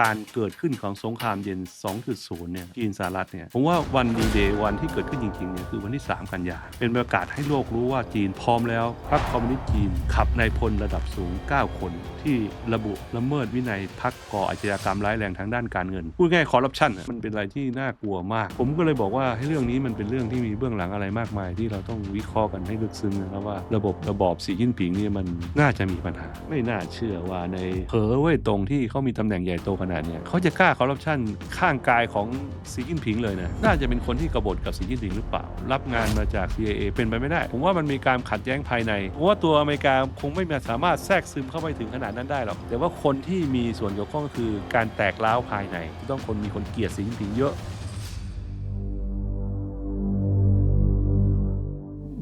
การเกิดขึ้นของสงครามเย็น 2.0 เนี่ยจีนสหรัฐเนี่ยผมว่าวันดีเดย์วันที่เกิดขึ้นจริงๆเนี่ยคือวันที่ 3 กันยา เป็นโอกาสให้โลกรู้ว่าจีนพร้อมแล้วพรรคคอมมิวนิสต์จีนขับนายพลระดับสูง 9 คน ที่ระบุละเมิดวินัยพรรคก่ออาชญากรรมร้ายแรงทางด้านการเงิน พูดง่ายคอร์รัปชันมันเป็นอะไรที่น่ากลัวมาก ผมก็เลยบอกว่าให้เรื่องนี้มันเป็นเรื่องที่มีเบื้องหลังอะไรมากมาย ที่เราต้องวิเคราะห์กันให้ลึกซึ้งนะครับว่าระบบระบอบสีจิ้นผิงเนี่ยมันน่าจะมีปัญหา ไม่น่าเชื่อว่าในเผอเว่ยตรงที่เขามีตำแหน่งใหญ่โตขนาดเนี้เขาจะกล้าคอร์รัปชันข้างกายของสีจิ้นผิงเลยนะน่าจะเป็นคนที่กบฏกับสีจิ้นผิงหรือเปล่า รับงานมาจาก CIA เป็นไปไม่ได้ ผมว่ามันมีการขัดแย้งภายในผมว่าตัวอเมริกาคงไม่สามารถแทรกซึมเข้าไปถึงขนาดนั้นได้หรอกแต่ว่าคนที่มีส่วนเกี่ยวข้องก็คือการแตกร้าวภายในที่ต้องคนมีคนเกลียดสีจิ้นผิงเยอะ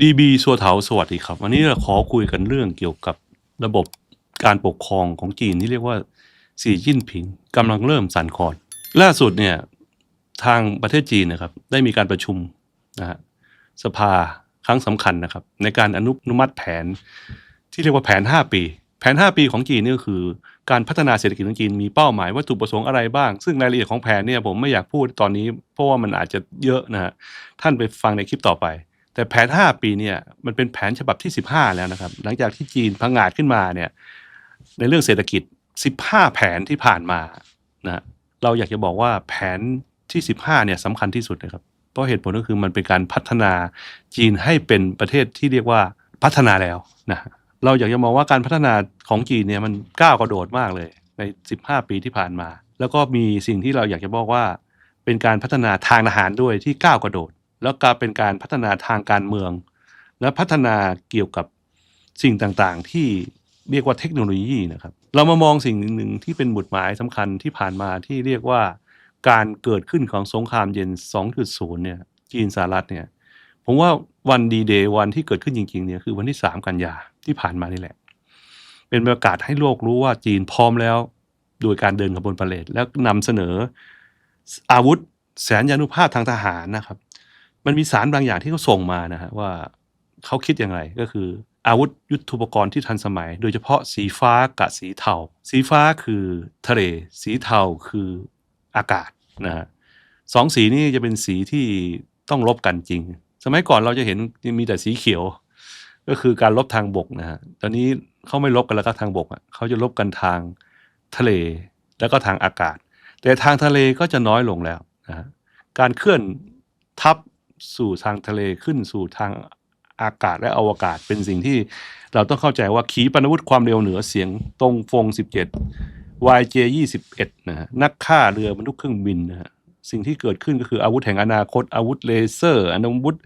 ดีบีสัวเถาสวัสดีครับ วันนี้เราขอคุยกันเรื่องเกี่ยวกับระบบการปกครองของจีนที่เรียกว่า สีจิ้นผิงกำลังเริ่มสั่นคลอนล่าสุดเนี่ยทางประเทศจีนนะครับได้มีการประชุมนะฮะสภาครั้งสำคัญนะครับ ในการอนุมัติแผน ที่เรียกว่าแผน 5 ปี แผน 5 ปีของจีนนี่ก็คือ การพัฒนาเศรษฐกิจของจีนมีเป้าหมายวัตถุประสงค์อะไรบ้าง ซึ่งรายละเอียดของแผนเนี่ยผมไม่อยากพูดตอนนี้ เพราะว่ามันอาจจะเยอะนะฮะท่านไปฟังในคลิปต่อไป แต่แผน 5 ปีเนี่ยมันเป็นแผนฉบับที่ 15 แล้วนะครับ หลังจากที่จีนพังงาดขึ้นมาเนี่ยในเรื่องเศรษฐกิจ 15 แผนที่ผ่านมานะเราอยากจะบอกว่าแผนที่ 15เนี่ยสำคัญที่สุดนะครับ เพราะเหตุผลก็คือมันเป็นการพัฒนาจีนให้เป็นประเทศที่เรียกว่าพัฒนาแล้วนะฮะเราอยากจะมองว่าการพัฒนาของจีนเนี่ยมันก้าวกระโดดมากเลยใน 15 ปีที่ผ่านมา แล้วก็มีสิ่งที่เราอยากจะบอกว่าเป็นการพัฒนาทางทหารด้วยที่ก้าวกระโดด แล้วก็เป็นการพัฒนาทางการเมือง และพัฒนาเกี่ยวกับสิ่งต่างๆที่ เรียกว่าเทคโนโลยีนะครับ เรามามองสิ่งหนึ่งที่เป็นหมุดหมายสำคัญที่ผ่านมาที่เรียกว่าการเกิดขึ้นของสงครามเย็น 2.0 เนี่ย จีนสหรัฐเนี่ย ผมว่าวันดีเดย์วันที่เกิดขึ้นจริงๆเนี่ยคือวันที่ 3 กันยาที่ผ่านมานี่แหละ เป็นโอกาสให้โลกรู้ว่าจีนพร้อมแล้ว โดยการเดินขบวนพาเหรดแล้วนำเสนออาวุธแสนยานุภาพทางทหารนะครับ มันมีสารบางอย่างที่เขาส่งมานะฮะว่าเขาคิดอย่างไรก็คือ อาวุธยุทโธปกรณ์ที่ทันสมัย โดยเฉพาะสีฟ้ากับสีเทา สีฟ้าคือทะเล สีเทาคืออากาศนะฮะสองสีนี้จะเป็นสีที่ต้องลบกันจริง สมัยก่อนเราจะเห็นมีแต่สีเขียว ก็คือการลบทางบกนะฮะ ตอนนี้เขาไม่ลบกันแล้วก็ทางบกอะเขาจะลบกันทางทะเลแล้วก็ทางอากาศ แต่ทางทะเลก็จะน้อยลงแล้วนะฮะการเคลื่อนทัพสู่ทางทะเลขึ้นสู่ทาง อากาศและอวกาศเป็นสิ่งที่เราต้องเข้าใจว่าขีปนาวุธความเร็วเหนือเสียงตรงฟง 17 YJ 21นะฮะนักฆ่าเรือบรรทุกเครื่องบินนะฮะสิ่งที่เกิดขึ้นก็คืออาวุธแห่งอนาคต อาวุธเลเซอร์อาวุธ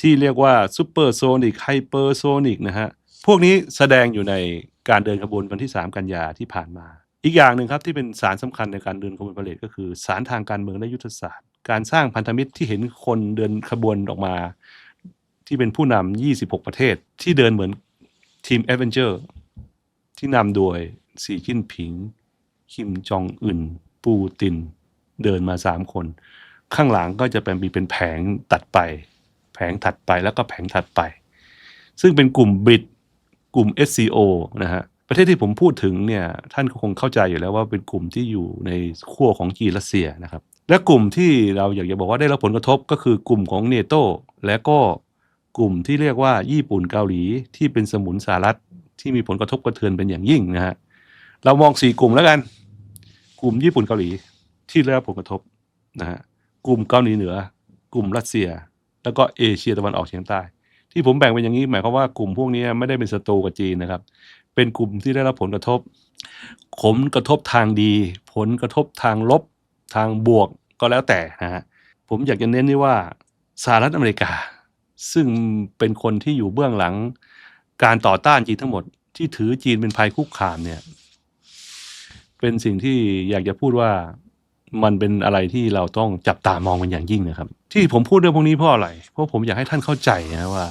ที่เรียกว่าซูเปอร์โซนิกไฮเปอร์โซนิกนะฮะพวกนี้แสดงอยู่ในการเดินขบวนวันที่ 3 กันยาที่ผ่านมา อีกอย่างหนึ่งครับที่เป็นสารสำคัญในการเดินขบวนพาเหรดก็คือสารทางการเมืองและยุทธศาสตร์ การสร้างพันธมิตรที่เห็นคนเดินขบวนออกมา ที่เป็นผู้นำ 26 ประเทศ ที่เดินเหมือนทีม a อเวนเจอร์ที่นำโดยสีจิ้นผิง คิมจองอึนปูติน เดินมา 3 คน ข้างหลังก็จะเป็นมีเป็นแผงตัดไป แผงถัดไปแล้วก็แผงถัดไป ซึ่งเป็นกลุ่มบริตกลุ่ม SCO นะฮะประเทศที่ผมพูดถึงเนี่ยท่านก็คงเข้าใจอยู่แล้วว่าเป็นกลุ่มที่อยู่ในขั้วของจีนรัสเซียนะครับ และกลุ่มที่เราอยากจะบอกว่าได้รับผลกระทบก็คือกลุ่มของเนโตและก็ กลุ่มที่เรียกว่าญี่ปุ่นเกาหลีที่เป็นสมุนสหรัฐที่มีผลกระทบกระเทือนเป็นอย่างยิ่งนะฮะเรามองสี่กลุ่มแล้วกัน กลุ่มญี่ปุ่นเกาหลีที่ได้รับผลกระทบนะฮะกลุ่มเกาหลีเหนือ กลุ่มรัสเซีย แล้วก็เอเชียตะวันออกเฉียงใต้ ที่ผมแบ่งเป็นอย่างนี้หมายความว่ากลุ่มพวกนี้ไม่ได้เป็นศัตรูกับจีนนะครับ เป็นกลุ่มที่ได้รับผลกระทบผลกระทบทางดี ผลกระทบทางลบ ทางบวกก็แล้วแต่นะฮะผมอยากจะเน้นนี่ว่าสหรัฐอเมริกา ซึ่งเป็นคนที่อยู่เบื้องหลังการต่อต้านจีนทั้งหมด ที่ถือจีนเป็นภัยคุกคามเนี่ย เป็นสิ่งที่อยากจะพูดว่ามันเป็นอะไรที่เราต้องจับตามองเป็นอย่างยิ่งนะครับ ที่ผมพูดเรื่องพวกนี้เพราะอะไร เพราะผมอยากให้ท่านเข้าใจนะว่า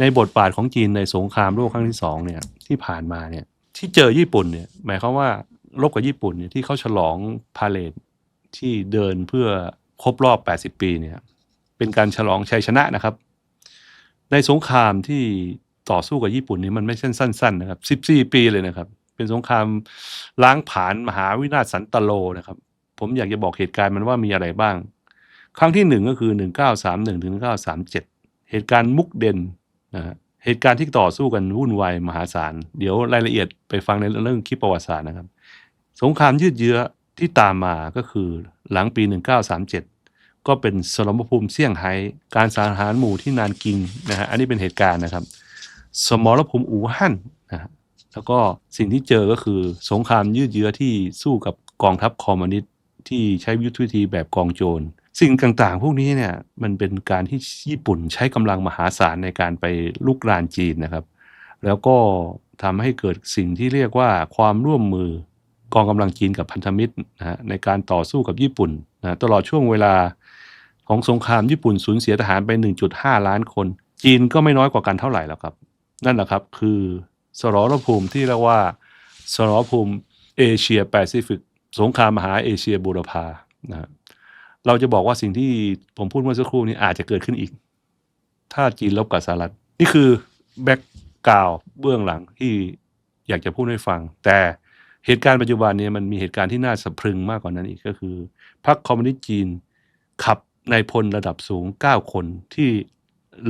ในบทบาทของจีนในสงครามโลกครั้งที่สองเนี่ยที่ผ่านมาเนี่ย ที่เจอญี่ปุ่นเนี่ย หมายความว่ารบกับญี่ปุ่นเนี่ยที่เขาฉลองพาเลทที่เดินเพื่อครบรอบ 80 ปีเนี่ย เป็นการฉลองชัยชนะนะครับ ในสงครามที่ต่อสู้กับญี่ปุ่นนี่มันไม่ใช่สั้นๆนะครับ 14 ปีเลยนะครับ เป็นสงครามล้างผลาญมหาวินาศสันตโลนะครับ ผมอยากจะบอกเหตุการณ์มันว่ามีอะไรบ้าง ครั้งที่หนึ่งก็คือ 1931ถึง1937 เหตุการณ์มุกเดนนะฮะเหตุการณ์ที่ต่อสู้กันวุ่นวายมหาศาล เดี๋ยวรายละเอียดไปฟังในเรื่องคลิปประวัติศาสตร์นะครับ สงครามยืดเยื้อที่ตามมาก็คือหลังปี 1937 ก็เป็นสลมภูมิเซี่ยงไฮ้การสังหารหมู่ที่นานกิงนะฮะอันนี้เป็นเหตุการณ์นะครับ สมรภูมิอู่ฮั่นนะฮะแล้วก็สิ่งที่เจอก็คือสงครามยืดเยื้อที่สู้กับกองทัพคอมมิวนิสต์ที่ใช้ยุทธวิธีแบบกองโจรสิ่งต่างๆ พวกนี้เนี่ยมันเป็นการที่ญี่ปุ่นใช้กำลังมหาศาลในการไปลุกรานจีนนะครับ แล้วก็ทำให้เกิดสิ่งที่เรียกว่าความร่วมมือกองกำลังจีนกับพันธมิตรนะฮะในการต่อสู้กับญี่ปุ่นนะตลอดช่วงเวลา ของสงครามญี่ปุ่นสูญเสียทหารไป 1.5 ล้านคน จีนก็ไม่น้อยกว่ากันเท่าไหร่แล้วครับ นั่นแหละครับคือสรรภูมิที่เรียกว่าสรรภูมิเอเชียแปซิฟิกสงครามมหาเอเชียบูรพานะเราจะบอกว่าสิ่งที่ผมพูดเมื่อสักครู่นี้อาจจะเกิดขึ้นอีก ถ้าจีนลบกับสหรัฐนี่คือแบ็กกราวเบื้องหลังที่อยากจะพูดให้ฟัง แต่เหตุการณ์ปัจจุบันเนี่ยมันมีเหตุการณ์ที่น่าสะพรึงมากกว่านั้นอีกก็คือพรรคคอมมิวนิสต์จีนขับ นายพลระดับสูง 9 คนที่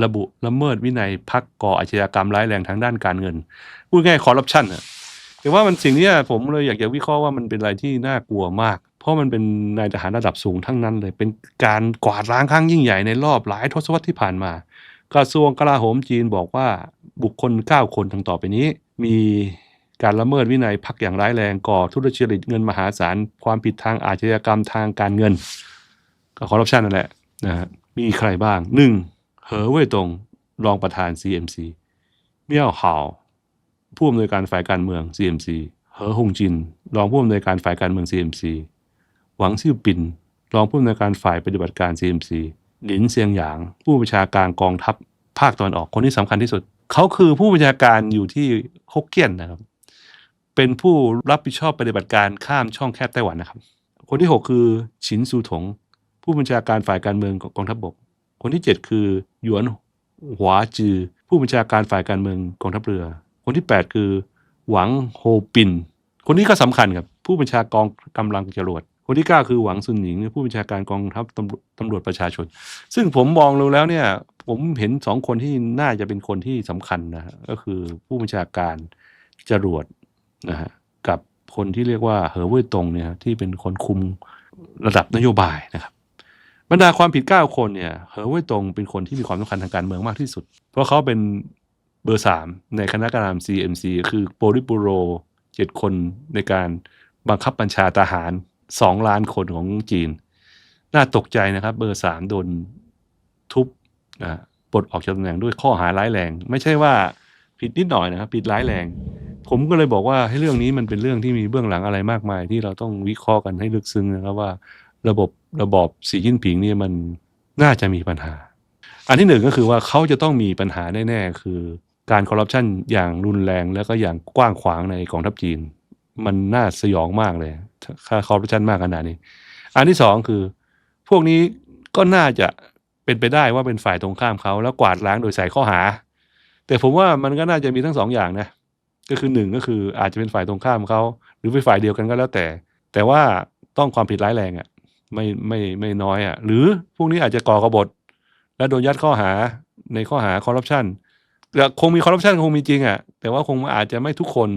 ระบุละเมิดวินัยพรรคก่ออาชญากรรมร้ายแรงทางด้านการเงิน พูดง่ายคอร์รัปชันอะแต่ว่ามันสิ่งนี้ผมเลยอยากจะวิเคราะห์ว่ามันเป็นอะไรที่น่ากลัวมาก เพราะมันเป็นนายทหารระดับสูงทั้งนั้นเลย เป็นการกวาดล้างครั้งยิ่งใหญ่ในรอบหลายทศวรรษที่ผ่านมา กระทรวงกลาโหมจีนบอกว่าบุคคล 9 คนทั้งต่อไปนี้ มีการละเมิดวินัยพักอย่างร้ายแรงก่อทุจริตเงินมหาศาลความผิดทางอาชญากรรมทางการเงิน ก็คอร์รัปชันนั่นแหละนะฮะมีใครบ้าง 1. เหอเว่ยตงรองประธาน CMC เมี่ยวหาวผู้อำนวยการฝ่ายการเมือง CMC เหอฮงจิน รองผู้อำนวยการฝ่ายการเมือง CMC หวังซิ่วปิน รองผู้อำนวยการฝ่ายปฏิบัติการ CMC หลินเซียงหยาง ผู้บัญชาการกองทัพภาคตะวันออกคนที่สำคัญที่สุด เขาคือผู้บัญชาการอยู่ที่ฮกเกี้ยนนะครับ เป็นผู้รับผิดชอบปฏิบัติการข้ามช่องแคบไต้หวันนะครับ คนที่ 6 คือฉินซูถง ผู้บัญชาการฝ่ายการเมืองของกองทัพบก คนที่ 7 คือหยวนหวาจือ ผู้บัญชาการฝ่ายการเมืองกองทัพเรือ คนที่ 8 คือ หวังโฮปิน คนนี้ก็สำคัญครับผู้บัญชากองกำลังจรวดคนที่ 9 คือหวังซุนหนิง ผู้บัญชาการกองทัพตำรวจตำรวจประชาชน ซึ่งผมมองดูแล้วเนี่ยผมเห็นสองคนที่น่าจะเป็นคนที่สำคัญนะฮะก็คือผู้บัญชาการจรวดนะฮะกับคนที่เรียกว่าเหอเว่ยตงเนี่ยที่เป็นคนคุมระดับนโยบายนะครับ บรรดาความผิด 9 คนเนี่ยเหอเว่ยตงเป็นคนที่มีความสำคัญทางการเมืองมากที่สุด เพราะเขาเป็นเบอร์ 3 ในคณะกรรมการ CMC คือโปลิบูโร 7 คนในการบังคับบัญชาทหาร 2 ล้านคนของจีน น่าตกใจนะครับ เบอร์ 3 โดนทุบนะปลดออกจากตำแหน่งด้วยข้อหาร้ายแรง ไม่ใช่ว่าผิดนิดหน่อยนะครับ ผิดร้ายแรง ผมก็เลยบอกว่าให้เรื่องนี้มันเป็นเรื่องที่มีเบื้องหลังอะไรมากมาย ที่เราต้องวิเคราะห์กันให้ลึกซึ้งนะครับว่าระบบระบอบสีจิ้นผิงเนี่ยมันน่าจะมีปัญหา อันที่หนึ่งก็คือว่าเขาจะต้องมีปัญหาแน่ๆ คือการคอร์รัปชันอย่างรุนแรงแล้วก็อย่างกว้างขวางในกองทัพจีน มันน่าสยองมากเลยค่าคอร์รัปชันมากขนาดนี้ อันที่สองคือ พวกนี้ก็น่าจะเป็นไปได้ว่าเป็นฝ่ายตรงข้ามเขาแล้วกวาดล้างโดยใส่ข้อหา แต่ผมว่ามันก็น่าจะมีทั้งสองอย่างนะก็คือหนึ่งก็คืออาจจะเป็นฝ่ายตรงข้ามเขาหรือเป็นฝ่ายเดียวกันก็แล้วแต่ แต่ว่าต้องความผิดร้ายแรงอะ่ะ ไม่ไม่ไม่น้อยอะ่ะ หรือพวกนี้อาจจะก่อกบฏ และโดนยัดข้อหาในข้อหาคอร์รัปชันแต่คงมีคอร์รัปชันคงมีจริงอะ่ะ แต่ว่าคงอาจจะไม่ทุกคน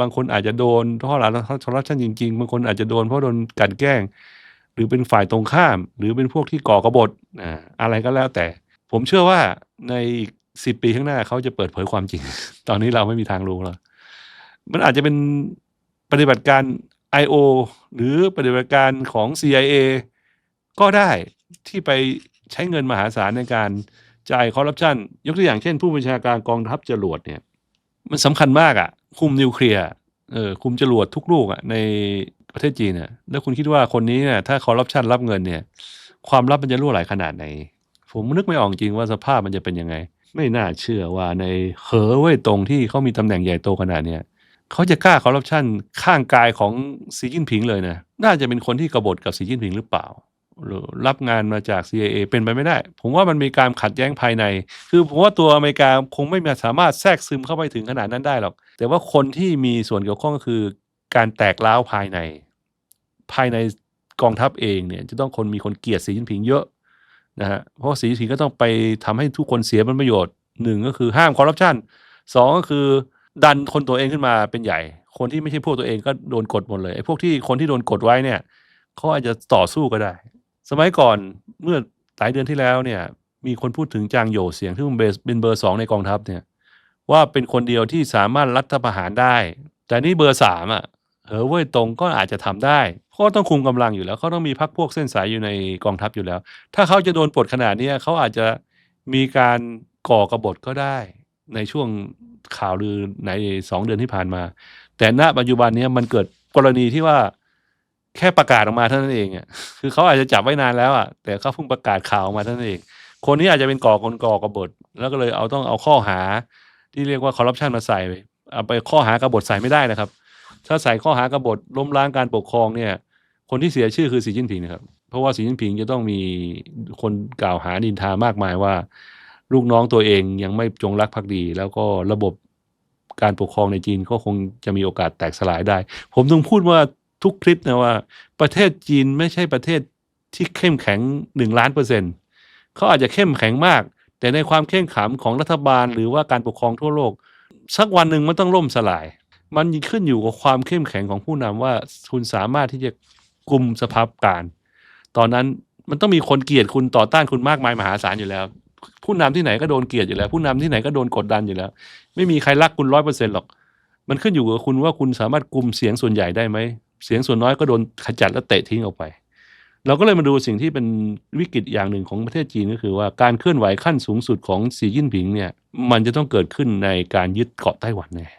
บางคนอาจจะโดนข้อหาคอร์รัปชันจริง ๆ บางคนอาจจะโดนเพราะโดนกันแกล้ง หรือเป็นฝ่ายตรงข้าม หรือเป็นพวกที่ก่อกบฏอ่าอะไรก็แล้วแต่ ผมเชื่อว่าในอีกสิบปีข้างหน้าเขาจะเปิดเผยความจริง ตอนนี้เราไม่มีทางรู้แล้วมันอาจจะเป็นปฏิบัติการ I.O. หรือปฏิบัติการของ CIA ก็ได้ที่ไปใช้เงินมหาศาลในการจ่ายคอร์รัปชันยกตัวอย่างเช่น ผู้บัญชาการกองทัพจรวดเนี่ยมันสำคัญมากอะ่ะ คุมนิวเคลียร์เออคุมจรวดทุกลูกอะ่ะในประเทศจีนเนี่ยแล้วคุณคิดว่าคนนี้เนี่ยถ้าคอร์รัปชันรับเงินเนี่ย ความลับมันจะรั่วไหลขนาดไหน ผมนึกไม่ออกจริงว่าสภาพมันจะเป็นยังไง ไม่น่าเชื่อว่าในเหอเว่ยตรงที่เขามีตำแหน่งใหญ่โตขนาดเนี้ย เขาจะกล้าคอร์รัปชันข้างกายของสีจิ้นผิงเลยนะน่าจะเป็นคนที่กบฏกับสีจิ้นผิงหรือเปล่าหรือรับงานมาจาก CIA เป็นไปไม่ได้ ผมว่ามันมีการขัดแย้งภายใน คือผมว่าตัวอเมริกาคงไม่สามารถแทรกซึมเข้าไปถึงขนาดนั้นได้หรอก แต่ว่าคนที่มีส่วนเกี่ยวข้องก็คือการแตกร้าวภายใน ภายในกองทัพเองเนี่ยจะต้องคนมีคนเกลียดสีจิ้นผิงเยอะนะฮะ เพราะสีจิ้นผิงก็ต้องไปทำให้ทุกคนเสียผลประโยชน์หนึ่งก็คือห้ามคอร์รัปชันสองก็คือ ดันคนตัวเองขึ้นมาเป็นใหญ่ คนที่ไม่ใช่พวกตัวเองก็โดนกดหมดเลยไอ้พวกที่คนที่โดนกดไว้เนี่ยเขาอาจจะต่อสู้ก็ได้ สมัยก่อนเมื่อหลายเดือนที่แล้วเนี่ย มีคนพูดถึงจางโยเสียงที่เป็นเบอร์สองในกองทัพเนี่ย ว่าเป็นคนเดียวที่สามารถรัฐประหารได้ แต่นี่เบอร์สามอะเออเว้ยตรงก็อาจจะทำได้เพราะต้องคุมกำลังอยู่แล้วเขาต้องมีพักพวกเส้นสายอยู่ในกองทัพอยู่แล้ว ถ้าเขาจะโดนปลดขนาดนี้เขาอาจจะมีการก่อกระบฏก็ได้ ในช่วงข่าวลือในสองเดือนที่ผ่านมา แต่ณปัจจุบันนี้มันเกิดกรณีที่ว่าแค่ประกาศออกมาเท่านั้นเองอะคือเขาอาจจะจับไว้นานแล้วอะแต่เขาเพิ่งประกาศข่าวออกมาเท่านั้นเอง คนนี้อาจจะเป็นก่อคนก่อกบฏแล้วก็เลยเอาต้องเอาข้อหาที่เรียกว่าคอร์รัปชันมาใส่ไปเอาไปข้อหากบฏใส่ไม่ได้นะครับ ถ้าใส่ข้อหากบฏล้มล้างการปกครองเนี่ย คนที่เสียชื่อคือสีจิ้นผิงนะครับ เพราะว่าสีจิ้นผิงจะต้องมีคนกล่าวหาดินทามากมายว่า ลูกน้องตัวเองยังไม่จงรักภักดี แล้วก็ระบบการปกครองในจีนก็คงจะมีโอกาสแตกสลายได้ ผมต้องพูดว่าทุกคลิปนะว่า ประเทศจีนไม่ใช่ประเทศที่เข้มแข็งหนึ่งล้านเปอร์เซ็นต์เขาอาจจะเข้มแข็งมาก แต่ในความเข้มขังของรัฐบาล หรือว่าการปกครองทั่วโลก สักวันหนึ่งมันต้องล่มสลาย มันขึ้นอยู่กับความเข้มแข็งของผู้นำว่าคุณสามารถที่จะกลุ่มสภาพการ ตอนนั้นมันต้องมีคนเกลียดคุณต่อต้านคุณมากมายมหาศาลอยู่แล้ว ผู้นำที่ไหนก็โดนเกลียดอยู่แล้ว ผู้นำที่ไหนก็โดนกดดันอยู่แล้ว ไม่มีใครรักคุณร้อยเปอร์เซ็นต์หรอก มันขึ้นอยู่กับคุณว่าคุณสามารถกลุ่มเสียงส่วนใหญ่ได้ไหม เสียงส่วนน้อยก็โดนขจัดและเตะทิ้งออกไป เราก็เลยมาดูสิ่งที่เป็นวิกฤตอย่างหนึ่งของประเทศจีนก็คือว่าการเคลื่อนไหวขั้นสูงสุดของสีจิ้นผิงเนี่ย มันจะต้องเกิดขึ้นในการยึดเกาะไต้หวันเนี่ย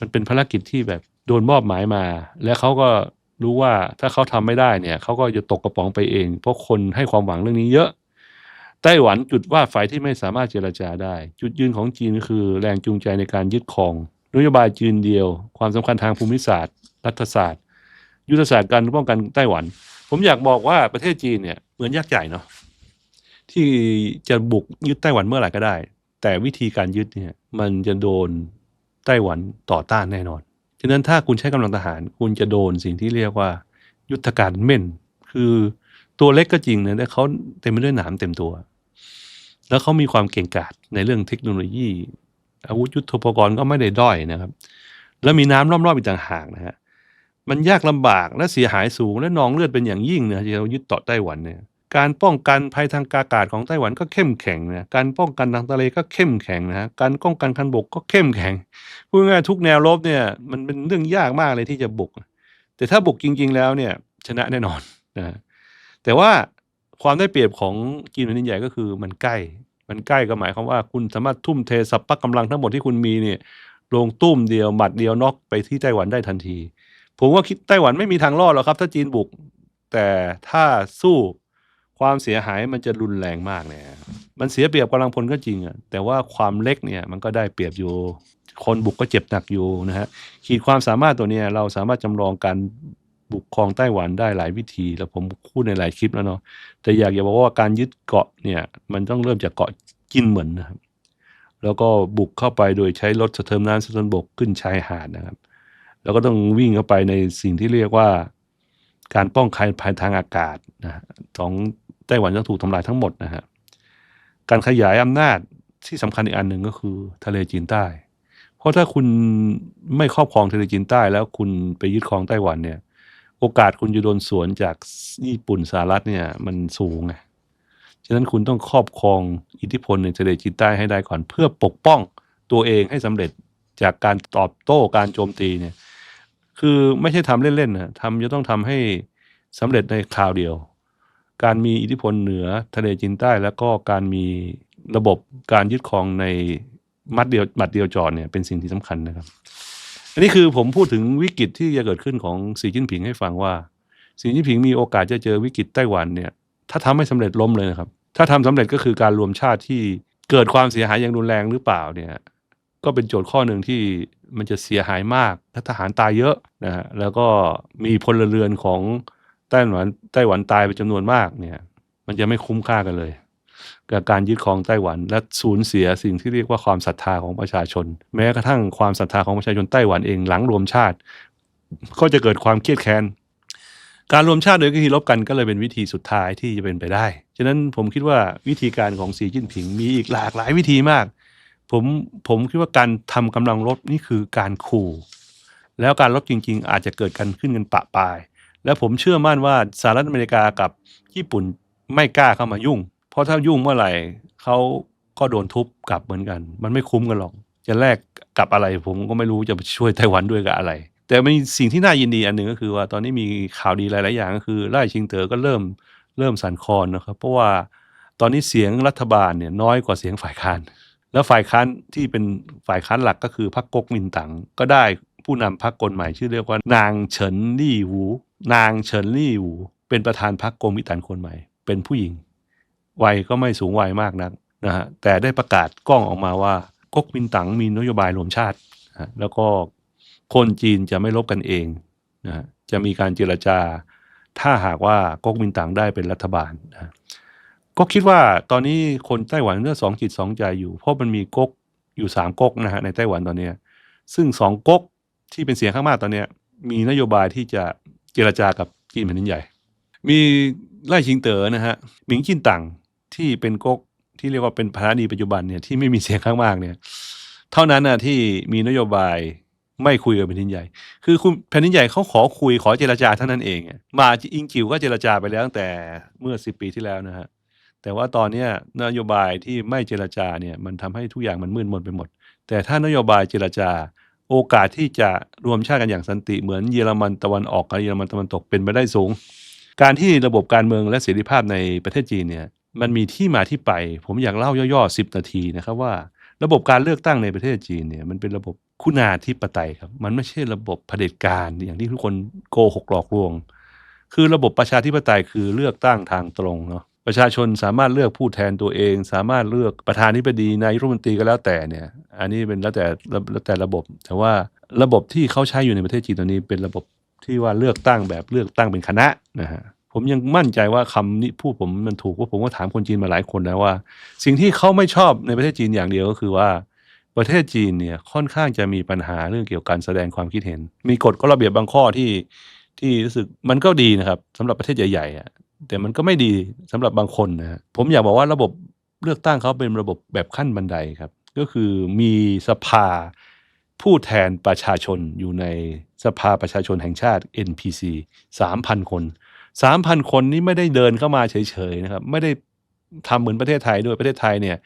มันเป็นภารกิจที่แบบโดนมอบหมายมา และเขาก็รู้ว่าถ้าเขาทำไม่ได้เนี่ยเขาก็จะตกกระป๋องไปเอง เพราะคนให้ความหวังเรื่องนี้เยอะ ไต้หวันจุดว่าไฟที่ไม่สามารถเจรจาได้ จุดยืนของจีนคือแรงจูงใจในการยึดครองนโยบายจีนเดียว ความสำคัญทางภูมิศาสตร์ รัฐศาสตร์ ยุทธศาสตร์การป้องกันไต้หวัน ผมอยากบอกว่าประเทศจีนเนี่ยเหมือนยักษ์ใหญ่เนาะที่จะบุกยึดไต้หวันเมื่อไหร่ก็ได้ แต่วิธีการยึดเนี่ยมันจะโดนไต้หวันต่อต้านแน่นอนฉะนั้นถ้าคุณใช้กำลังทหาร คุณจะโดนสิ่งที่เรียกว่า ยุทธการเม่น คือตัวเล็กก็จริงนะแต่เขาเต็มไปด้วยหนามเต็มตัว แล้วเขามีความเก่งกาจในเรื่องเทคโนโลยี อาวุธยุทโธปกรณ์ก็ไม่ได้ด้อยนะครับ แล้วมีน้ำรอบๆอีกต่างหากนะฮะมันยากลำบากและเสียหายสูงและนองเลือดเป็นอย่างยิ่งนะที่เรายึดต่อไต้หวันเนี่ยการป้องกันภัยทางอากาศของไต้หวันก็เข้มแข็งนะการป้องกันทางทะเลก็เข้มแข็งนะการป้องกันทางบกก็เข้มแข็งพูดง่ายๆทุกแนวรบเนี่ยมันเป็นเรื่องยากมากเลยที่จะบุก แต่ถ้าบุกจริง ๆ แล้วเนี่ยชนะแน่นอนนะแต่ว่า ความได้เปรียบของจีนแผ่นดินใหญ่ก็คือมันใกล้ มันใกล้ก็หมายความว่าคุณสามารถทุ่มเทสัพพะกำลังทั้งหมดที่คุณมีเนี่ยลงตุ้มเดียวหมัดเดียวน็อกไปที่ไต้หวันได้ทันที ผมว่าคิดไต้หวันไม่มีทางรอดหรอกครับ ถ้าจีนบุก แต่ถ้าสู้ความเสียหายมันจะรุนแรงมากเนี่ย มันเสียเปรียบกำลังพลก็จริงอะ แต่ว่าความเล็กเนี่ยมันก็ได้เปรียบอยู่ คนบุกก็เจ็บหนักอยู่นะฮะ ขีดความสามารถตัวเนี้ยเราสามารถจำลองการ บุกครองไต้หวันได้หลายวิธี แล้วผมพูดในหลายคลิปแล้วเนาะแต่อยากจะบอกว่าการยึดเกาะเนี่ยมันต้องเริ่มจากเกาะกินเหมือนนะครับ แล้วก็บุกเข้าไปโดยใช้รถสะเทิมน้ำสะเทิมบกขึ้นชายหาดนะครับ แล้วก็ต้องวิ่งเข้าไปในสิ่งที่เรียกว่า การป้องกันภัยทางอากาศนะของไต้หวันจะถูกทำลายทั้งหมดนะฮะการขยายอำนาจที่สำคัญอีกอันหนึ่งก็คือทะเลจีนใต้ เพราะถ้าคุณไม่ครอบครองทะเลจีนใต้แล้วคุณไปยึดครองไต้หวันเนี่ย โอกาสคุณจะโดนสวนจากญี่ปุ่นสหรัฐเนี่ย มันสูงไงฉะนั้นคุณต้องครอบครองอิทธิพลในทะเลจีนใต้ให้ได้ก่อน เพื่อปกป้องตัวเองให้สำเร็จจากการตอบโต้การโจมตีเนี่ย คือไม่ใช่ทำเล่นๆนะทำจะต้องทำให้สำเร็จในคราวเดียว การมีอิทธิพลเหนือทะเลจีนใต้ แล้วก็การมีระบบการยึดครองในมัดเดียวมัดเดียวจอดเนี่ยเป็นสิ่งที่สำคัญนะครับ อันนี้คือผมพูดถึงวิกฤตที่จะเกิดขึ้นของสีจิ้นผิงให้ฟังว่า สีจิ้นผิงมีโอกาสจะเจอวิกฤตไต้หวันเนี่ยถ้าทำไม่สำเร็จล้มเลยนะครับ ถ้าทำสำเร็จก็คือการรวมชาติที่เกิดความเสียหายอย่างรุนแรงหรือเปล่าเนี่ยก็เป็นโจทย์ข้อหนึ่งที่มันจะเสียหายมากถ้าทหารตายเยอะนะฮะแล้วก็มีพลเรือนของไต้หวันไต้หวันตายไปจำนวนมากเนี่ย มันจะไม่คุ้มค่ากันเลย กับการยึดครองไต้หวัน และสูญเสียสิ่งที่เรียกว่าความศรัทธาของประชาชน แม้กระทั่งความศรัทธาของประชาชนไต้หวันเองหลังรวมชาติ ก็จะเกิดความเครียดแค้นการรวมชาติโดยวิธีลบกันก็เลยเป็นวิธีสุดท้ายที่จะเป็นไปได้ ฉะนั้นผมคิดว่าวิธีการของสีจิ้นผิงมีอีกหลากหลายวิธีมาก ผมผมคิดว่าการทำกำลังรบนี่คือการขู่ แล้วการรบจริง ๆ อาจจะเกิดกันขึ้นกันปะปาย และผมเชื่อมั่นว่าสหรัฐอเมริกากับญี่ปุ่นไม่กล้าเข้ามายุ่ง เพราะถ้ายุ่งเมื่อไหร่เขาก็โดนทุบกลับเหมือนกัน มันไม่คุ้มกันหรอก จะแลกกับอะไรผมก็ไม่รู้จะช่วยไต้หวันด้วยกับอะไร แต่มีสิ่งที่น่ายินดีอันหนึ่งก็คือว่าตอนนี้มีข่าวดีหลาย ๆ อย่างก็คือไล่ชิงเต๋อก็เริ่มเริ่มสั่นคลอนนะครับ เพราะว่าตอนนี้เสียงรัฐบาลเนี่ยน้อยกว่าเสียงฝ่ายค้าน แล้วฝ่ายค้านที่เป็นฝ่ายค้านหลักก็คือพรรคก๊กมินตั๋งก็ได้ผู้นำพรรคกลใหม่ชื่อเรียกว่านางเฉินลี่หู นางเฉินลี่หู เป็นประธานพรรคกงมินตั๋งคนใหม่ เป็นผู้หญิง วัยก็ไม่สูงวัยมากนักนะฮะแต่ได้ประกาศกล้องออกมาว่าก๊กมินตั๋งมีนโยบายรวมชาติ แล้วก็คนจีนจะไม่ลบกันเองนะฮะจะมีการเจรจา ถ้าหากว่าก๊กมินตั๋งได้เป็นรัฐบาลนะก็คิดว่าตอนนี้คนไต้หวันเรื่องสองจิตสองใจอยู่ เพราะมันมีก๊กอยู่สามก๊กนะฮะในไต้หวันตอนเนี้ยซึ่งสองก๊กที่เป็นเสียงข้างมากตอนเนี้ยมีนโยบายที่จะเจรจากับจีนแผ่นดินใหญ่ มีไล่ชิงเต๋อนะฮะหมิงจินตั๋ง ที่เป็นก๊กที่เรียกว่าเป็นประดีปัจจุบันเนี่ยที่ไม่มีเสียงข้างมากเนี่ย เท่านั้นนะที่มีนโยบายไม่คุยกับแผ่นดินใหญ่ คือคุณแผ่นดินใหญ่เขาขอคุยขอเจรจาเท่านั้นเองมาอิงจิวก็เจรจาไปแล้วตั้งแต่เมื่อสิบปีที่แล้วนะฮะแต่ว่าตอนเนี้นโยบายที่ไม่เจรจาเนี่ยมันทำให้ทุกอย่างมันมืดมนไปหมด แต่ถ้านโยบายเจรจาโอกาสที่จะรวมชาติกันอย่างสันติเหมือนเยอรมันตะวันออกกับเยอรมันตะวันตกเป็นไปได้สูง การที่ระบบการเมืองและเสรีภาพในประเทศจีนเนี่ย มันมีที่มาที่ไป ผมอยากเล่าย่อๆ10นาทีนะครับว่า ระบบการเลือกตั้งในประเทศจีนเนี่ยมันเป็นระบบคุณาธิปไตยครับ มันไม่ใช่ระบบเผด็จการอย่างที่ทุกคนโกหกหลอกลวง คือระบบประชาธิปไตยคือเลือกตั้งทางตรงเนาะประชาชนสามารถเลือกผู้แทนตัวเอง สามารถเลือกประธานาธิบดีนายรัฐมนตรีก็แล้วแต่เนี่ย อันนี้เป็นแล้วแต่แล้วแต่ระบบ แต่ว่าระบบที่เขาใช้อยู่ในประเทศจีนตอนนี้เป็นระบบที่ว่าเลือกตั้งแบบเลือกตั้งเป็นคณะนะฮะ ผมยังมั่นใจว่าคำนี้พูดผมมันถูกว่าผมก็ถามคนจีนมาหลายคนแล้วว่า สิ่งที่เขาไม่ชอบในประเทศจีนอย่างเดียวก็คือว่าประเทศจีนเนี่ยค่อนข้างจะมีปัญหาเรื่องเกี่ยวกับการแสดงความคิดเห็น มีกฎกฎระเบียบบางข้อที่ที่รู้สึกมันก็ดีนะครับสำหรับประเทศใหญ่ๆอะแต่มันก็ไม่ดีสำหรับบางคนนะฮะผมอยากบอกว่าระบบเลือกตั้งเขาเป็นระบบแบบขั้นบันไดครับ ก็คือมีสภาผู้แทนประชาชนอยู่ในสภาประชาชนแห่งชาติ NPC 3,000 คน 3,000คนนี้ไม่ได้เดินเข้ามาเฉยๆนะครับ ไม่ได้ทำเหมือนประเทศไทยด้วยประเทศไทยเนี่ย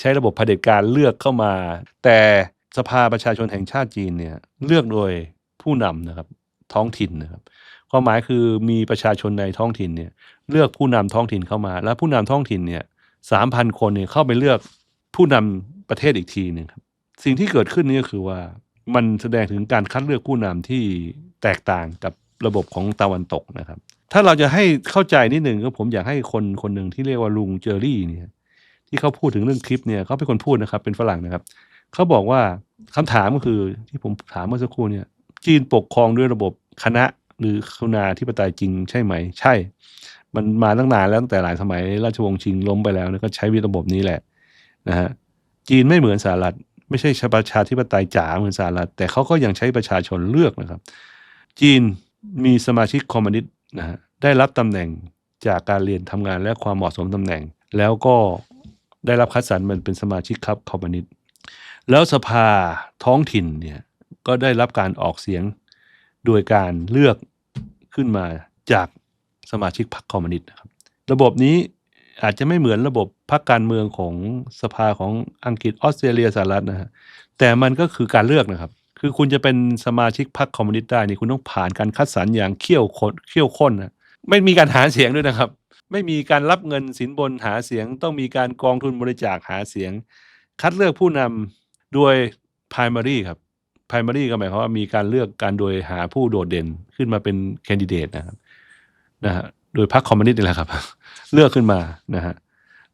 ใช้ระบบเผด็จการเลือกเข้ามา แต่สภาประชาชนแห่งชาติจีนเนี่ยเลือกโดยผู้นำนะครับท้องถิ่นนะครับความหมายคือมีประชาชนในท้องถิ่นเนี่ยเลือกผู้นำท้องถิ่นเข้ามา แล้วผู้นำท้องถิ่นเนี่ยสามพันคนเนี่ยเข้าไปเลือกผู้นำประเทศอีกทีหนึ่งครับสิ่งที่เกิดขึ้นนี่ก็คือว่ามันแสดงถึงการคัดเลือกผู้นำที่แตกต่างกับระบบของตะวันตกนะครับ ถ้าเราจะให้เข้าใจนิดหนึ่งก็ผมอยากให้คนคนหนึ่งที่เรียกว่าลุงเจอรี่เนี่ยที่เขาพูดถึงเรื่องคลิปเนี่ยเขาเป็นคนพูดนะครับ เป็นฝรั่งนะครับ เขาบอกว่าคำถามก็คือที่ผมถามเมื่อสักครู่เนี่ย จีนปกครองด้วยระบบคณะหรือคุนาธิปไตยจริงใช่ไหม ใช่ มันมาตั้งนานแล้วตั้งแต่หลายสมัยราชวงศ์ชิงล้มไปแล้วก็ใช้วิธีระบบนี้แหละนะฮะจีนไม่เหมือนสหรัฐไม่ใช่ประชาธิปไตยจ๋าเหมือนสหรัฐแต่เขาก็ยังใช้ประชาชนเลือกนะครับ จีนมีสมาชิกคอมมิวนิสต์ นะฮะได้รับตำแหน่งจากการเรียนทำงานและความเหมาะสมตำแหน่ง แล้วก็ได้รับคัดสรรมันเป็นสมาชิกครับคอมมิวนิสต์แล้วสภาท้องถิ่นเนี่ยก็ได้รับการออกเสียงโดยการเลือกขึ้นมาจากสมาชิกพรรคคอมมิวนิสต์นะครับ ระบบนี้อาจจะไม่เหมือนระบบพรรคการเมืองของสภาของอังกฤษออสเตรเลียสหรัฐนะฮะแต่มันก็คือการเลือกนะครับ คือคุณจะเป็นสมาชิกพรรคคอมมิวนิสต์ได้นี่คุณต้องผ่านการคัดสรรอย่างเขี้ยวข้นเขี้ยวข้นนะไม่มีการหาเสียงด้วยนะครับ ไม่มีการรับเงินสินบนหาเสียง ต้องมีการกองทุนบริจาคหาเสียง คัดเลือกผู้นำโดย primary ครับ primary ก็หมายความว่ามีการเลือกการโดยหาผู้โดดเด่นขึ้นมาเป็นแคนดิเดตนะครับนะฮะโดยพรรคคอมมิวนิสต์นี่แหละครับ เลือกขึ้นมานะฮะ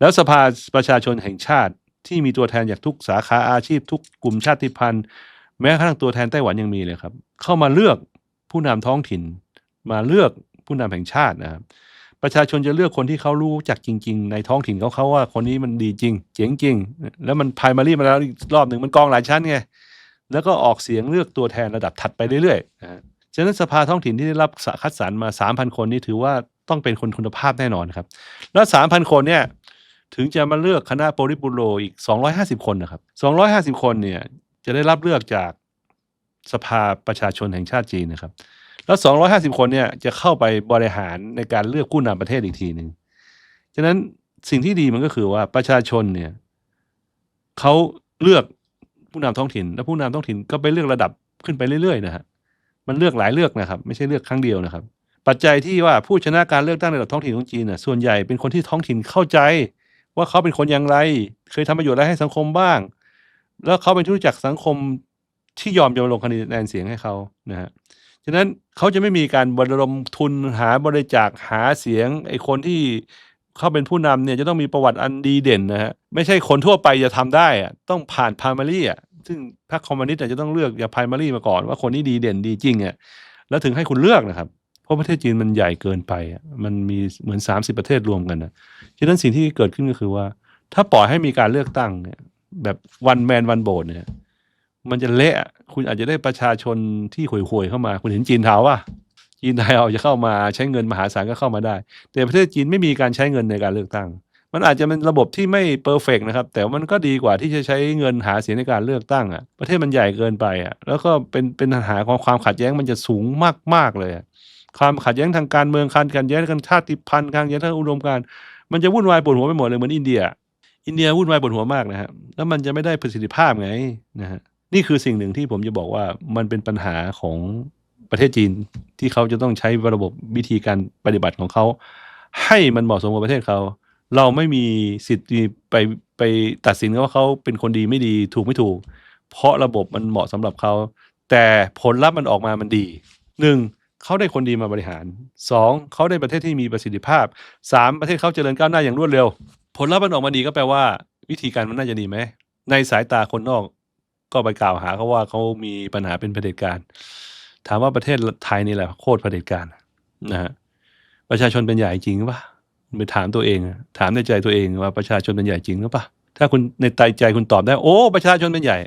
แล้วสภาประชาชนแห่งชาติที่มีตัวแทนจากทุกสาขาอาชีพทุกกลุ่มชาติพันธุ์ แม้กระทั่งตัวแทนไต้หวันยังมีเลยครับ เข้ามาเลือกผู้นำท้องถิ่น มาเลือกผู้ผู้นำแห่งชาตินะครับ ประชาชนจะเลือกคนที่เขารู้จักจริง ๆ ในท้องถิ่นเขาเขาว่าคนนี้มันดีจริง เจ๋งจริง แล้วมันพายมารีมาแล้วรอบหนึ่งมันกองหลายชั้นไงแล้วก็ออกเสียงเลือกตัวแทนระดับถัดไปเรื่อยๆนะฉะนั้นสภาท้องถิ่นที่ได้รับคัดสรรมา 3,000 คนนี่ถือว่าต้องเป็นคนคุณภาพแน่นอนครับ แล้ว 3,000 คนเนี่ยถึงจะมาเลือกคณะโปลิบูโรอีก 250 คนนะครับ 250 คนเนี่ย จะได้รับเลือกจากสภาประชาชนแห่งชาติจีนนะครับ แล้ว 250 คนเนี่ยจะเข้าไปบริหารในการเลือกผู้นำประเทศอีกทีหนึ่งฉะนั้นสิ่งที่ดีมันก็คือว่าประชาชนเนี่ยเขาเลือกผู้นำท้องถิ่น แล้วผู้นำท้องถิ่นก็ไปเลือกระดับขึ้นไปเรื่อยๆนะฮะมันเลือกหลายเลือกนะครับ ไม่ใช่เลือกครั้งเดียวนะครับ ปัจจัยที่ว่าผู้ชนะการเลือกตั้งในระดับท้องถิ่นของจีนน่ะส่วนใหญ่เป็นคนที่ท้องถิ่นเข้าใจ ว่าเขาเป็นคนอย่างไร เคยทำประโยชน์อะไรให้สังคมบ้าง แล้วเขาเป็นที่รู้จักสังคมที่ยอมจะมลงคะแนนเสียงให้เขานะฮะฉะนั้นเขาจะไม่มีการบระดมทุนหาบริจาคหาเสียงไอ้คนที่เขาเป็นผู้นำเนี่ยจะต้องมีประวัติอันดีเด่นนะฮะไม่ใช่คนทั่วไปจะทำได้อะต้องผ่านพามารีอะซึ่งพรรคคอมมิวนิสต์จะต้องเลือกจาพามารีมาก่อนว่าคนนี้ดีเด่นดีจริงอะแล้วถึงให้คุณเลือกนะครับ เพราะประเทศจีนมันใหญ่เกินไปอะมันมีเหมือน 30 ประเทศรวมกันนะฉะนั้นสิ่งที่เกิดขึ้นก็คือว่า ถ้าปล่อยให้มีการเลือกตั้งเนี่ย แบบวันแมนวันโบนเนี่ย มันจะเละคุณอาจจะได้ประชาชนที่ห่วยๆเข้ามา คุณเห็นจีนเทาว่ะจีนไทยเอาจะเข้ามาใช้เงินมหาศาลก็เข้ามาได้ แต่ประเทศจีนไม่มีการใช้เงินในการเลือกตั้ง มันอาจจะเป็นระบบที่ไม่เพอร์เฟกนะครับ แต่มันก็ดีกว่าที่จะใช้เงินหาเสียงในการเลือกตั้งอะ ประเทศมันใหญ่เกินไปอะ แล้วก็เป็นเป็นปัญหาของความขัดแย้งมันจะสูงมากๆเลยความขัดแย้งทางการเมืองการขัดแย้งทางชาติพันธุ์การขัดแย้งทางอุดมการณ์มันจะวุ่นวายปวดหัวไปหมดเลยเหมือนอินเดีย อินเดียวุ่นวายปวดหัวมากนะครับแล้วมันจะไม่ได้ประสิทธิภาพไงนะฮะนี่คือสิ่งหนึ่งที่ผมจะบอกว่ามันเป็นปัญหาของประเทศจีนที่เขาจะต้องใช้ระบบวิธีการปฏิบัติของเขา ให้มันเหมาะสมกับประเทศเขา เราไม่มีสิทธิ์ไปไปตัดสินว่าเขาเป็นคนดีไม่ดีถูกไม่ถูก เพราะระบบมันเหมาะสำหรับเขา แต่ผลลัพธ์มันออกมามันดีหนึ่ง เขาได้คนดีมาบริหารสองเขาได้ประเทศที่มีประสิทธิภาพสามประเทศเขาเจริญก้าวหน้าอย่างรวดเร็ว ผลลัพธ์มันออกมาดีก็แปลว่า วิธีการมันน่าจะดีไหม ในสายตาคนนอก ก็ไปกล่าวหาเขาว่าเขามีปัญหาเป็นเผด็จการ ถามว่าประเทศไทยนี่แหละโคตรเผด็จการนะฮะประชาชนเป็นใหญ่จริงหรือเปล่าไปถามตัวเองถามในใจตัวเองว่าประชาชนเป็นใหญ่จริงหรือเปล่าถ้าคุณในใจใจคุณตอบได้ โอ้ ประชาชนเป็นใหญ่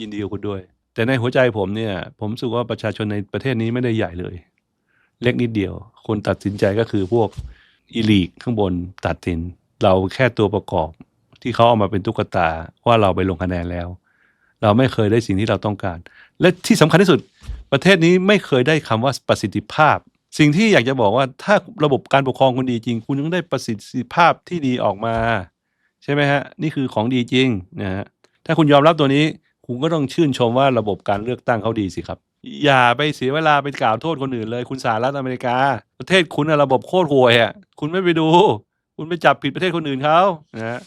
ยินดีกับคุณด้วย แต่ในหัวใจผมเนี่ย ผมรู้สึกว่าประชาชนในประเทศนี้ไม่ได้ใหญ่เลย เล็กนิดเดียว คนตัดสินใจก็คือพวกอีลีกข้างบนตัดสิน เราแค่ตัวประกอบ ที่เขาเอามาเป็นตุ๊กตาว่าเราไปลงคะแนนแล้ว เราไม่เคยได้สิ่งที่เราต้องการ และที่สำคัญที่สุด ประเทศนี้ไม่เคยได้คำว่าประสิทธิภาพ สิ่งที่อยากจะบอกว่าถ้าระบบการปกครองคุณดีจริง คุณต้องได้ประสิทธิภาพที่ดีออกมา ใช่ไหมฮะนี่คือของดีจริงนะฮะถ้าคุณยอมรับตัวนี้ คุณก็ต้องชื่นชมว่าระบบการเลือกตั้งเขาดีสิครับ อย่าไปเสียเวลาไปกล่าวโทษคนอื่นเลย คุณสหรัฐอเมริกา ประเทศคุณระบบโคตรห่วยอะคุณไม่ไปดู คุณไปจับผิดประเทศคนอื่นเขานะ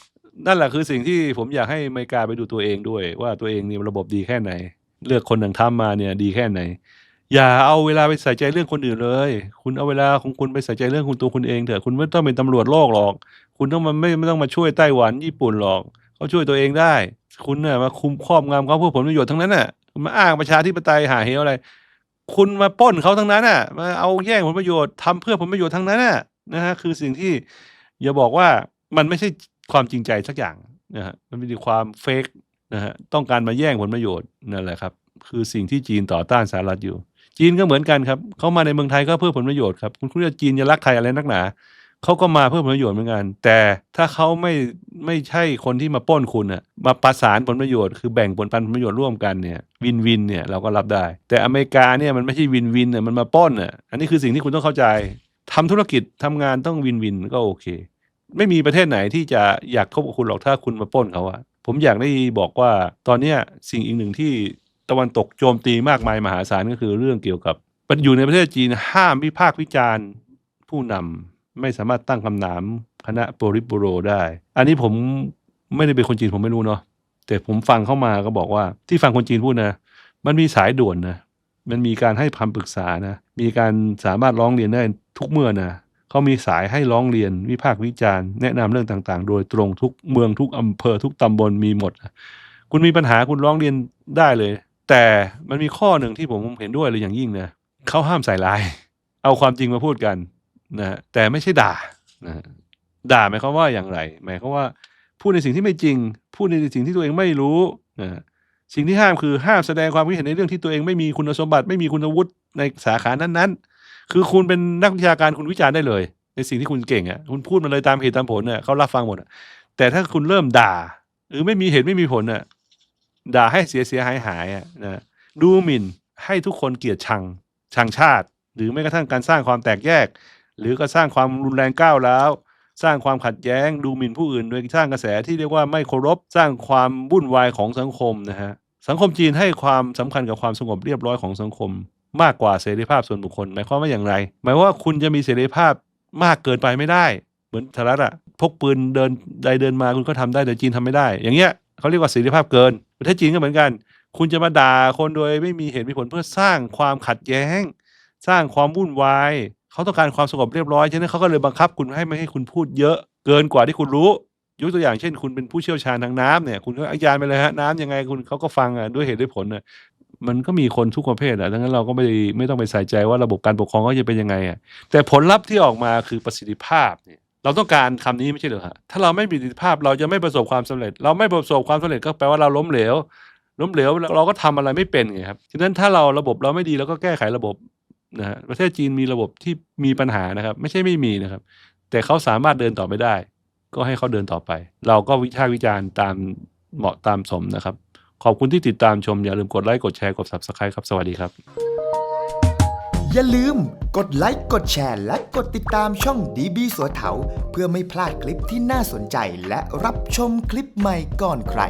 นั่นแหละคือสิ่งที่ผมอยากให้อเมริกาไปดูตัวเองด้วย ว่าตัวเองนี่ระบบดีแค่ไหน เลือกคนหนังทำมาเนี่ยดีแค่ไหน อย่าเอาเวลาไปใส่ใจเรื่องคนอื่นเลย คุณเอาเวลาของคุณไปใส่ใจเรื่องคุณตัวคุณเองเถอะคุณไม่ต้องเป็นตำรวจโลกหรอก คุณต้องมาไม่ไม่ต้องมาช่วยไต้หวันญี่ปุ่นหรอกเขาช่วยตัวเองได้ คุณน่ะมาคุมครอบงำเขาเพื่อผลประโยชน์ทั้งนั้นน่ะคุณมาอ้างประชาธิปไตยหาเหวอะไร คุณมาป้นเขาทั้งนั้นน่ะมาเอาแย่งผลประโยชน์ทำเพื่อผลประโยชน์ทั้งนั้นน่ะนะฮะคือสิ่งที่อย่าบอกว่ามันไม่ใช่ความจริงใจสักอย่างนะฮะมันเป็นความเฟกนะฮะต้องการมาแย่งผลประโยชน์นั่นแหละครับ คือสิ่งที่จีนต่อต้านสหรัฐอยู่ จีนก็เหมือนกันครับ เขามาในเมืองไทยก็เพื่อผลประโยชน์ครับ คุณคุณว่าจีนจะรักไทยอะไรนักหนา เขาก็มาเพื่อผลประโยชน์เหมือนกัน แต่ถ้าเขาไม่ไม่ใช่คนที่มาป้นคุณอะมาประสานผลประโยชน์คือแบ่งผลปันผลประโยชน์ร่วมกันเนี่ยวินวินเนี่ยเราก็รับได้ แต่อเมริกาเนี่ยมันไม่ใช่วินวินอะมันมาป้นอะอันนี้คือสิ่งที่คุณต้องเข้าใจทำธุรกิจทำงานต้องวินวินก็โอเค ไม่มีประเทศไหนที่จะอยากคบกับคุณหรอกถ้าคุณมาป้นเขาอะผมอยากได้บอกว่าตอนเนี้ยสิ่งอีกหนึ่งที่ตะวันตกโจมตีมากมายมหาศาลก็คือเรื่องเกี่ยวกับอยู่ในประเทศจีนห้ามวิพากษ์วิจารณ์ผู้นำ ไม่สามารถตั้งคำถามคณะโปริบูโรได้ อันนี้ผมไม่ได้เป็นคนจีนผมไม่รู้เนาะแต่ผมฟังเข้ามาก็บอกว่า ที่ฟังคนจีนพูดนะมันมีสายด่วนนะมันมีการให้คำปรึกษานะ มีการสามารถร้องเรียนได้ทุกเมื่อนะเขามีสายให้ร้องเรียนวิพากษ์วิจารณ์ แนะนำเรื่องต่างๆ โดยตรงทุกเมืองทุกอำเภอทุกตำบลมีหมด คุณมีปัญหาคุณร้องเรียนได้เลย แต่มันมีข้อหนึ่งที่ผมเห็นด้วยเลยอย่างยิ่งนะเขาห้ามใส่ลาย เอาความจริงมาพูดกัน นะฮะแต่ไม่ใช่ด่านะด่าหมายความว่าอย่างไร หมายความว่า พูดในสิ่งที่ไม่จริง พูดในสิ่งที่ตัวเองไม่รู้นะฮะสิ่งที่ห้ามคือห้ามแสดงความคิดเห็นในเรื่องที่ตัวเองไม่มีคุณสมบัติ ไม่มีคุณวุฒิในสาขานั้นๆ คือคุณเป็นนักวิชาการคุณวิจารณ์ได้เลย ในสิ่งที่คุณเก่งอะคุณพูดมาเลยตามเหตุตามผลเนี่ยเขารับฟังหมดอะแต่ถ้าคุณเริ่มด่า หรือไม่มีเหตุไม่มีผลอะด่าให้เสียเสียหายหายอะนะดูหมิ่นให้ทุกคนเกลียดชังชังชาติ หรือแม้กระทั่งการสร้างความแตกแยก หรือก็สร้างความรุนแรงก้าวร้าวสร้างความขัดแย้งดูหมิ่นผู้อื่น โดยสร้างกระแสที่เรียกว่าไม่เคารพสร้างความวุ่นวายของสังคมนะฮะสังคมจีนให้ความสำคัญกับความสงบเรียบร้อยของสังคม มากกว่าเสรีภาพส่วนบุคคลหมายความว่าอย่างไร หมายว่าคุณจะมีเสรีภาพมากเกินไปไม่ได้ เหมือนสหรัฐอะพกปืนเดินใดเดินมาคุณก็ทำได้แต่จีนทำไม่ได้ อย่างเงี้ยเขาเรียกว่าเสรีภาพเกินประเทศจีนก็เหมือนกัน คุณจะมาด่าคนโดยไม่มีเหตุมีผลเพื่อสร้างความขัดแย้ง สร้างความวุ่นวาย เขาต้องการความสงบเรียบร้อยฉะนั้นเขาก็เลยบังคับคุณให้ไม่ให้คุณพูดเยอะเกินกว่าที่คุณรู้ ยกตัวอย่างเช่น คุณเป็นผู้เชี่ยวชาญทางน้ำเนี่ย คุณก็อาจารย์ไปเลยฮะน้ำยังไงคุณเขาก็ฟังอะด้วยเหตุด้วยผลอะมันก็มีคนทุกประเภทอะดังนั้นเราก็ไม่ไม่ต้องไปใส่ใจว่าระบบการปกครองเขาจะเป็นยังไงอะแต่ผลลัพธ์ที่ออกมาคือประสิทธิภาพเนี่ยเราต้องการคำนี้ไม่ใช่เหรอฮะถ้าเราไม่มีประสิทธิภาพเราจะไม่ประสบความสำเร็จ เราไม่ประสบความสำเร็จก็แปลว่าเราล้มเหลวล้มเหลวเราก็ทำอะไรไม่เป็นไงครับฉะนั้นถ้าเราระบบเราไม่ดีเราก็แก้ไขระบบ นะฮะประเทศจีนมีระบบที่มีปัญหานะครับ ไม่ใช่ไม่มีนะครับ แต่เขาสามารถเดินต่อไปได้ ก็ให้เขาเดินต่อไป เราก็วิพากษ์วิจารณ์ตามเหมาะตามสมนะครับ ขอบคุณที่ติดตามชม อย่าลืมกดไลค์กดแชร์กด subscribe ครับ สวัสดีครับ อย่าลืมกดไลค์กดแชร์ และกดติดตามช่องดีบีสัวเถาเพื่อไม่พลาดคลิปที่น่าสนใจและรับชมคลิปใหม่ก่อนใคร